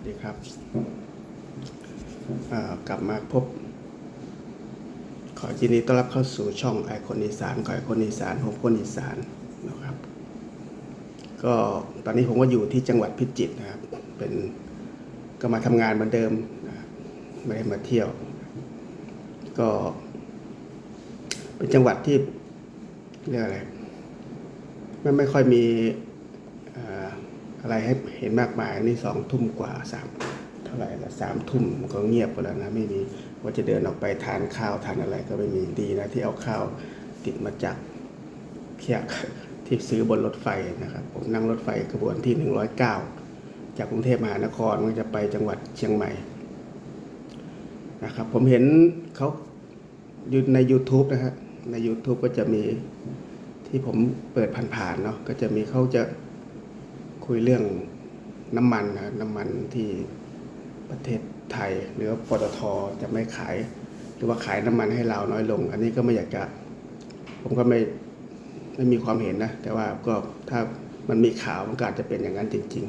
วัสดีครับ กลับมาพบ ขอยินดีต้อนรับเข้าสู่ช่องไอคอนอีสานขอไอคอนอีสานผมคนอีสานนะครับ ก็ตอนนี้ผมก็อยู่ที่จังหวัดพิจิตรนะครับ เป็นก็มาทำงานเหมือนเดิมไม่ได้มาเที่ยว ก็ เป็นจังหวัดที่เรียกอะไรไม่ไม่ค่อยมีอ่า อะไรให้เห็นมากมายนี่สองทุ่มกว่าสามเท่าไหร่ละสามทุ่มก็เงียบไปแล้วนะไม่มีว่าจะเดินออกไปทานข้าวทานอะไรก็ไม่มีดีนะที่เอาข้าวติดมาจากเพียกที่ซื้อบนรถไฟนะครับ ผมนั่งรถไฟขบวนที่ 109 จากกรุงเทพมหานครมันจะไปจังหวัดเชียงใหม่นะครับ ผมเห็นเขาอยู่ใน YouTube นะฮะใน YouTube ก็จะมีที่ผมเปิดผ่านๆเนาะก็จะมีเขาจะ คุยเรื่องน้ำมันนะน้ำมันที่ประเทศไทยหรือปตทจะไม่ขาย หรือว่าขายน้ำมันให้เราน้อยลง อันนี้ก็ไม่อยากจะ ผมก็ไม่ไม่มีความเห็นนะ แต่ว่าก็ถ้ามันมีข่าวมันก็อาจจะเป็นอย่างนั้นจริง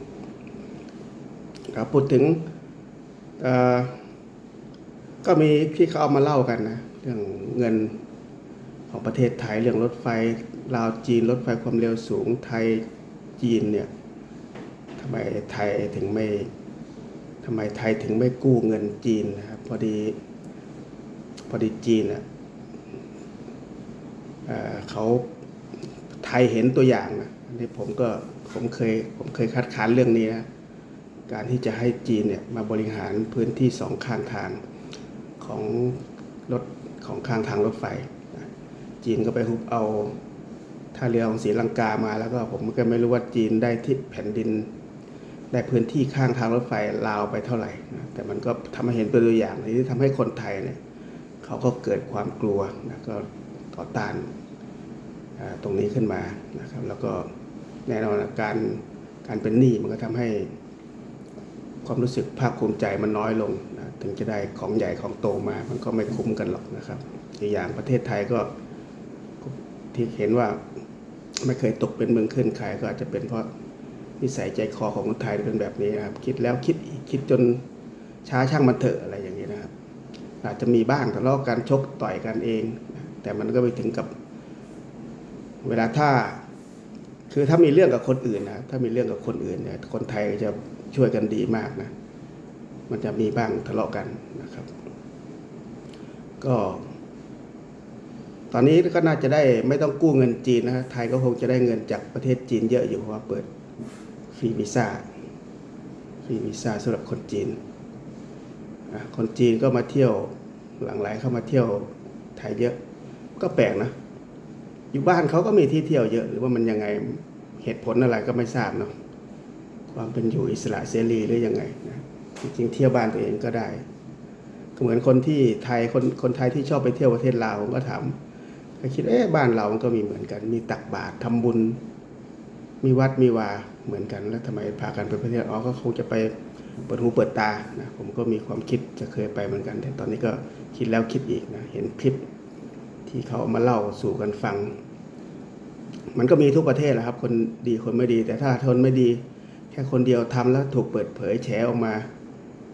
ๆครับพูดถึงก็มีที่เขาเอามาเล่ากันนะเรื่องเงินของประเทศไทยเรื่องรถไฟลาวจีนรถไฟความเร็วสูงไทยจีนเนี่ย ทำไมไทยถึงไม่ทำไมไทยถึงไม่กู้เงินจีนนะครับพอดีพอดีจีนอะเขาไทยเห็นตัวอย่างนะอันนี้ผมก็ผมเคยผมเคยคัดค้านเรื่องนี้นะการที่จะให้จีนเนี่ยมาบริหารพื้นที่สองข้างทางของรถของข้างทางรถไฟ จีนก็ไปฮุบเอาท่าเรือของศรีลังกามาแล้วก็ผมก็ไม่รู้ว่าจีนได้ที่แผ่นดิน ได้พื้นที่ข้างทางรถไฟลาวไปเท่าไหร่นะแต่มันก็ทำให้เห็นเป็นตัวอย่างที่ทำให้คนไทยเนี่ยเขาก็เกิดความกลัวนะก็ต่อต้านตรงนี้ขึ้นมานะครับ แล้วก็แน่นอนการการเป็นหนี้มันก็ทำให้ความรู้สึกภาคภูมิใจมันน้อยลงนะถึงจะได้ของใหญ่ของโตมา มันก็ไม่คุ้มกันหรอกนะครับอีกอย่างประเทศไทยก็ที่เห็นว่าไม่เคยตกเป็นเมืองขึ้นขายก็อาจจะเป็นเพราะ นิสัยใจคอของคนไทยเป็นแบบนี้นะครับ คิดแล้วคิดอีกคิดจนช้าช่างมันเถอะอะไรอย่างนี้นะครับ อาจจะมีบ้างทะเลาะกันชกต่อยกันเอง แต่มันก็ไม่ถึงกับ เวลาถ้า คือถ้ามีเรื่องกับคนอื่นนะถ้ามีเรื่องกับคนอื่นเนี่ยคนไทยจะช่วยกันดีมากนะ มันจะมีบ้างทะเลาะกันนะครับ ก็ ตอนนี้ก็น่าจะได้ไม่ต้องกู้เงินจีนนะฮะไทยก็คงจะได้เงินจากประเทศจีนเยอะอยู่เพราะว่าเปิด ฟรีวีซ่าฟรีวีซ่าสำหรับคนจีน คนจีนก็มาเที่ยวหลังไหลเข้ามาเที่ยวไทยเยอะ ก็แปลกนะ อยู่บ้านเขาก็มีที่เที่ยวเยอะ หรือว่ามันยังไงเหตุผลอะไรก็ไม่ทราบเนาะความเป็นอยู่อิสระเสรีหรือยังไงนะจริงๆเที่ยวบ้านตัวเองก็ได้เหมือนคนที่ไทยคนคนไทยที่ชอบไปเที่ยวประเทศลาวผมก็ถามก็คิดเอ๊ะบ้านเรามันก็มีเหมือนกัน มีตักบาตรทำบุญ มีวัดมีวาเหมือนกันแล้วทำไมพากันไปประเทศอ๋อก็คงจะไปเปิดหูเปิดตานะผมก็มีความคิดจะเคยไปเหมือนกัน แต่ตอนนี้ก็คิดแล้วคิดอีกนะเห็นคลิปที่เขาเอามาเล่าสู่กันฟัง มันก็มีทุกประเทศแหละครับ คนดีคนไม่ดี แต่ถ้าทนไม่ดี แค่คนเดียวทำแล้วถูกเปิดเผยแฉออกมา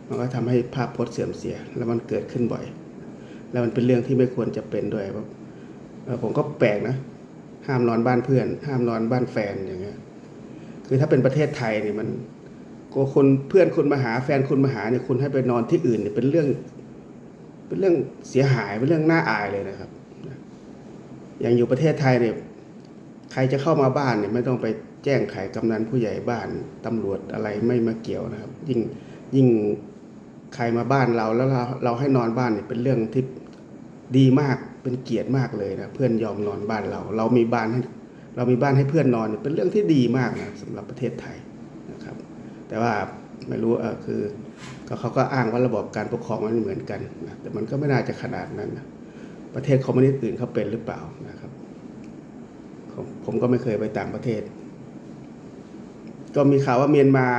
มันก็ทำให้ภาพพจน์เสื่อมเสีย แล้วมันเกิดขึ้นบ่อย แล้วมันเป็นเรื่องที่ไม่ควรจะเป็นด้วยเพราะเอ่อผมก็แปลกนะ ห้ามนอนบ้านเพื่อน ห้ามนอนบ้านแฟนอย่างเงี้ยคือถ้าเป็นประเทศไทยเนี่ยมันก็คนเพื่อนคุณมาหาแฟนคุณมาหาเนี่ยคุณให้ไปนอนที่อื่นเนี่ยเป็นเรื่อง เป็นเรื่องเสียหายเป็นเรื่องน่าอายเลยนะครับ อย่างอยู่ประเทศไทยเนี่ยใครจะเข้ามาบ้านเนี่ยไม่ต้องไปแจ้งไขกำนันผู้ใหญ่บ้านตำรวจอะไรไม่มาเกี่ยวนะครับ ยิ่งยิ่งใครมาบ้านเราแล้วเราเราให้นอนบ้านเนี่ยเป็นเรื่องที่ดีมาก เป็นเกียรติมากเลยนะเพื่อนยอมนอนบ้านเรา เรามีบ้านให้เรามีบ้านให้เพื่อนนอนเป็นเรื่องที่ดีมากนะสำหรับประเทศไทยนะครับ แต่ว่าไม่รู้เออคือเขาก็อ้างว่าระบบการปกครองมันเหมือนกันนะแต่มันก็ไม่น่าจะขนาดนั้นนะประเทศคอมมิวนิสต์อื่นเขาเป็นหรือเปล่านะครับผมผมก็ไม่เคยไปต่างประเทศ ก็มีข่าวว่าเมียนมา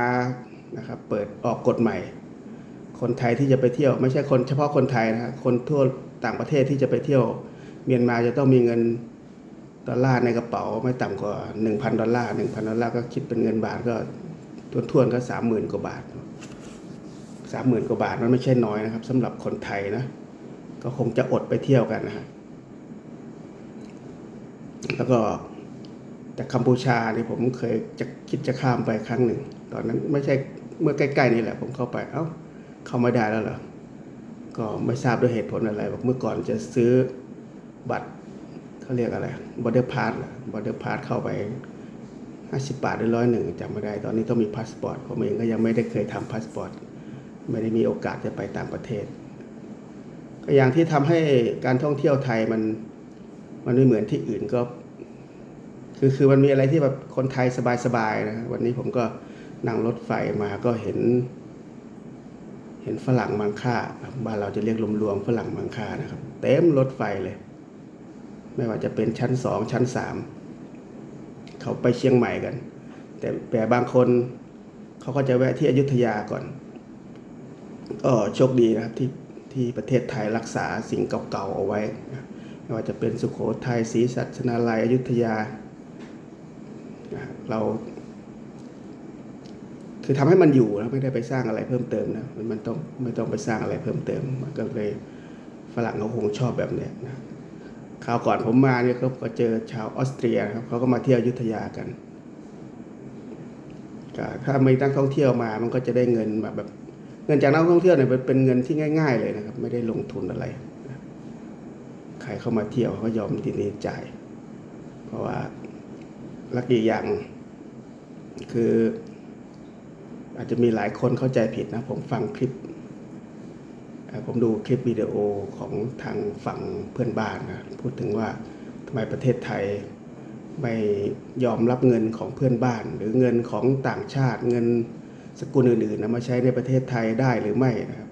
นะครับ เปิดออกกฎใหม่ คนไทยที่จะไปเที่ยว ไม่ใช่คนเฉพาะคนไทยนะฮะคนทั่ว ต่างประเทศที่จะไปเที่ยวเมียนมาจะต้องมีเงินดอลลาร์ในกระเป๋าไม่ต่ำกว่า 1,000 ดอลลาร์1,000 ดอลลาร์ก็คิดเป็นเงินบาทก็ทวนๆก็สามหมื่นกว่าบาทสามหมื่นกว่าบาทมันไม่ใช่น้อยนะครับสำหรับคนไทยนะ ก็คงจะอดไปเที่ยวกันนะฮะแล้วก็จากกัมพูชาเนี่ยผมเคยจะคิดจะข้ามไปครั้งหนึ่ง ตอนนั้นไม่ใช่เมื่อใกล้ ๆ นี่แหละผมเข้าไปเอ้าเข้าไม่ได้แล้วเหรอ ก็ไม่ทราบด้วยเหตุผลอะไรบอกเมื่อก่อนจะซื้อบัตรเขาเรียกอะไรบอดเดอร์พาสบอดเดอร์พาสเข้าไป 50 บาทหรือร้อยหนึ่งจำไม่ได้ ตอนนี้ต้องมีพาสปอร์ตผมเองก็ยังไม่ได้เคยทำพาสปอร์ตไม่ได้มีโอกาสจะไปต่างประเทศ ก็อย่างที่ทำให้การท่องเที่ยวไทยมันมันไม่เหมือนที่อื่นก็คือคือมันมีอะไรที่แบบคนไทยสบายๆนะวันนี้ผมก็นั่งรถไฟมาก็เห็น ห็นฝรั่งมังค่าบ้านเราจะเรียกรวมๆฝรั่งมังค่านะครับ เต็มรถไฟเลย ไม่ว่าจะเป็นชั้นสองชั้นสามเขาไปเชียงใหม่กัน แต่แต่บางคนเขาก็จะแวะที่อยุธยาก่อนก็โชคดีนะครับที่ที่ประเทศไทยรักษาสิ่งเก่าๆเอาไว้ไม่ว่าจะเป็นสุโขทัยศรีสัชนาลัยอยุธยา เรา คือทำให้มันอยู่นะไม่ได้ไปสร้างอะไรเพิ่มเติมนะมันมันต้องไม่ต้องไปสร้างอะไรเพิ่มเติมมันก็เลยฝรั่งเขาคงชอบแบบเนี้ยนะคราวก่อนผมมาเนี่ยก็ก็เจอชาวออสเตรียครับเขาก็มาเที่ยวยุทธยากันก็ถ้ามีนักท่องเที่ยวมามันก็จะได้เงินแบบแบบ เงินจากนักท่องเที่ยวเนี่ยเป็นเงินที่ง่าย ๆ เลยนะครับ ไม่ได้ลงทุนอะไรใครเข้ามาเที่ยวเขาก็ยอมทีนี้จ่าย เพราะว่าลักอีกอย่าง คือ อาจจะมีหลายคนเข้าใจผิดนะ ผมฟังคลิป ผมดูคลิปวิดีโอของทางฝั่งเพื่อนบ้านนะพูดถึงว่าทำไมประเทศไทยไม่ยอมรับเงินของเพื่อนบ้าน หรือเงินของต่างชาติเงินสกุลอื่นๆนะมาใช้ในประเทศไทยได้หรือไม่นะครับ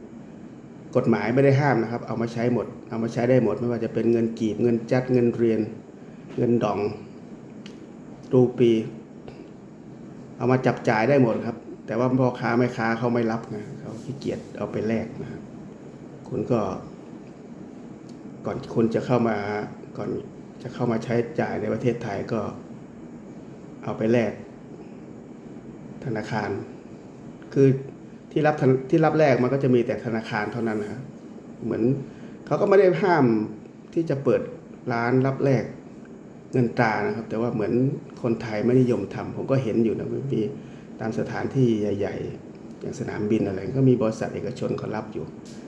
กฎหมายไม่ได้ห้ามนะครับ เอามาใช้หมด เอามาใช้ได้หมด ไม่ว่าจะเป็นเงินกีบเงินจัดเงินเรียน เงินดองรูปี เอามาจับจ่ายได้หมดครับ แต่ว่าพ่อค้าแม่ค้าเขาไม่รับนะเขาขี้เกียจเอาไปแลกนะครับคุณก็ ก่อนคุณจะเข้ามาก่อนจะเข้ามาใช้จ่ายในประเทศไทยก็ เอาไปแลกธนาคาร คือที่รับที่รับแรกมันก็จะมีแต่ธนาคารเท่านั้นนะครับเหมือนเขาก็ไม่ได้ห้ามที่จะเปิดร้านรับแลกเงินตรานะครับ แต่ว่าเหมือนคนไทยไม่นิยมทำผมก็เห็นอยู่นะมันมี ตามสถานที่ใหญ่ ๆ อย่างสนามบินอะไรก็มีบริษัทเอกชนเขารับอยู่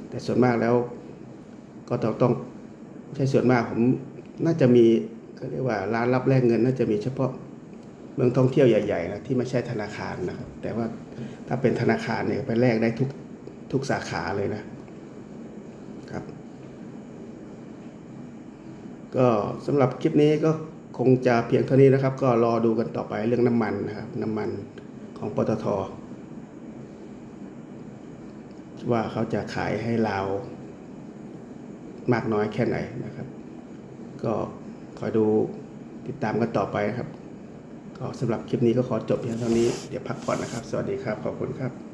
แต่ส่วนมากแล้วก็ต้องต้องไม่ใช่ส่วนมากผมน่าจะมีก็เรียกว่าร้านรับแลกเงิน น่าจะมีเฉพาะเมืองท่องเที่ยวใหญ่ๆนะที่ไม่ใช่ธนาคารนะครับ แต่ว่าถ้าเป็นธนาคารเนี่ยไปแลกได้ทุกทุกสาขาเลยนะครับ ก็สำหรับคลิปนี้ก็คงจะเพียงเท่านี้นะครับ ก็รอดูกันต่อไปเรื่องน้ำมันนะครับ น้ำมัน ของปตท ว่าเขาจะขายให้เรามากน้อยแค่ไหนนะครับ ก็คอยดูติดตามกันต่อไปนะครับ ก็สำหรับคลิปนี้ก็ขอจบเพียงเท่านี้ เดี๋ยวพักผ่อนนะครับ สวัสดีครับ ขอบคุณครับ